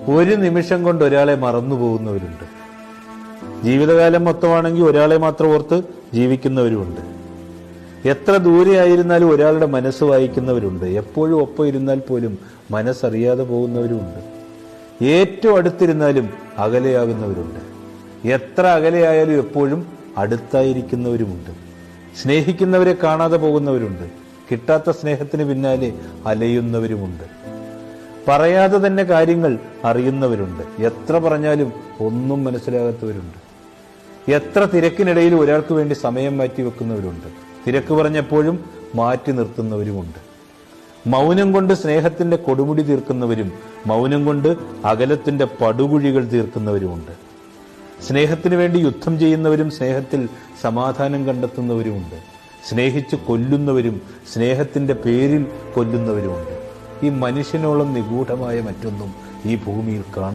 ഒരു നിമിഷം കൊണ്ട് ഒരാളെ മറന്നു പോകുന്നവരുണ്ട് ജീവിതകാലം മൊത്തമാണെങ്കിൽ ഒരാളെ മാത്രം ഓർത്ത് ജീവിക്കുന്നവരുമുണ്ട്. എത്ര ദൂരെ ആയിരുന്നാലും ഒരാളുടെ മനസ്സ് വായിക്കുന്നവരുണ്ട്. എപ്പോഴും ഒപ്പം ഇരുന്നാൽ പോലും മനസ്സറിയാതെ പോകുന്നവരുമുണ്ട്. ഏറ്റവും അടുത്തിരുന്നാലും അകലെയാകുന്നവരുണ്ട്. എത്ര അകലെയായാലും എപ്പോഴും അടുത്തായിരിക്കുന്നവരുമുണ്ട്. സ്നേഹിക്കുന്നവരെ കാണാതെ പോകുന്നവരുണ്ട്. കിട്ടാത്ത സ്നേഹത്തിന് പിന്നാലെ അലയുന്നവരുമുണ്ട്. പറയാതെ തന്നെ കാര്യങ്ങൾ അറിയുന്നവരുണ്ട്. എത്ര പറഞ്ഞാലും ഒന്നും മനസ്സിലാകാത്തവരുണ്ട്. എത്ര തിരക്കിനിടയിൽ ഒരാൾക്ക് വേണ്ടി സമയം മാറ്റി വെക്കുന്നവരുണ്ട്. തിരക്ക് പറഞ്ഞപ്പോഴും മാറ്റി നിർത്തുന്നവരുമുണ്ട്. മൗനം കൊണ്ട് സ്നേഹത്തിന്റെ കൊടുമുടി തീർക്കുന്നവരും മൗനം കൊണ്ട് അകലത്തിന്റെ പടുകുഴികൾ തീർക്കുന്നവരുമുണ്ട്. സ്നേഹത്തിന് വേണ്ടി യുദ്ധം ചെയ്യുന്നവരും സ്നേഹത്തിൽ സമാധാനം കണ്ടെത്തുന്നവരുമുണ്ട്. സ്നേഹിച്ച് കൊല്ലുന്നവരും സ്നേഹത്തിന്റെ പേരിൽ കൊല്ലുന്നവരുമുണ്ട്. ഈ മനുഷ്യനോളം നിഗൂഢമായ മറ്റൊന്നും ഈ ഭൂമിയിൽ കാണും